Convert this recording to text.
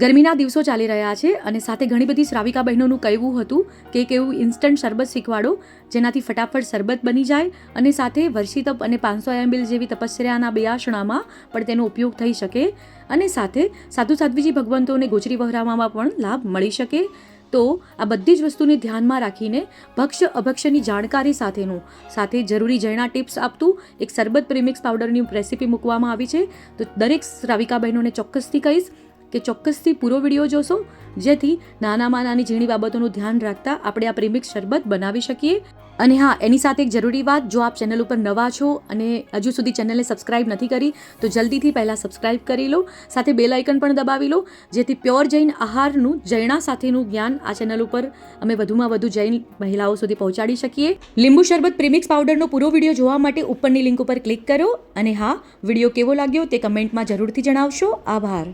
ગરમીના દિવસો ચાલી રહ્યા છે અને સાથે ઘણી બધી શ્રાવિકા બહેનોનું કહેવું હતું કે એક એવું ઇન્સ્ટન્ટ શરબત શીખવાડો, જેનાથી ફટાફટ શરબત બની જાય અને સાથે વર્ષી તપ અને પાંચસો એમબીલ જેવી તપસ્યાના બેયાસણામાં પણ તેનો ઉપયોગ થઈ શકે અને સાથે સાધુ સાધ્વીજી ભગવંતોને ગોચરી વહરાવામાં પણ લાભ મળી શકે. તો આ બધી જ વસ્તુને ધ્યાનમાં રાખીને ભક્ષ્ય અભક્ષ્યની જાણકારી સાથેનું, સાથે જરૂરી જૈણા ટિપ્સ આપતું એક શરબત પ્રેમિક્સ પાવડરની રેસીપી મૂકવામાં આવી છે. તો દરેક શ્રાવિકા બહેનોને ચોક્કસથી કહીશ કે ચોક્કસથી પૂરો વીડિયો જોશો. જેથી નાનામાં નાની ઝીણી બાબતોનું ધ્યાન રાખતા આપણે આ પ્રેમિક્સ શરબત બનાવી શકીએ. અને હા, એની સાથે એક જરૂરી વાત, જો આપ ચેનલ ઉપર નવા છો અને હજુ સુધી ચેનલને સબસ્ક્રાઇબ નથી કરી, તો જલ્દીથી પહેલાં સબસ્ક્રાઇબ કરી લો, સાથે બેલ આઇકન પણ દબાવી લો, જેથી પ્યોર જૈન આહારનું, જૈણા સાથેનું જ્ઞાન આ ચેનલ ઉપર અમે વધુમાં વધુ જૈન મહિલાઓ સુધી પહોંચાડી શકીએ. લીંબુ શરબત પ્રીમિક્સ પાવડરનો પૂરો વીડિયો જોવા માટે ઉપરની લિંક ઉપર ક્લિક કરો. અને હા, વીડિયો કેવો લાગ્યો તે કમેન્ટમાં જરૂરથી જણાવશો. આભાર.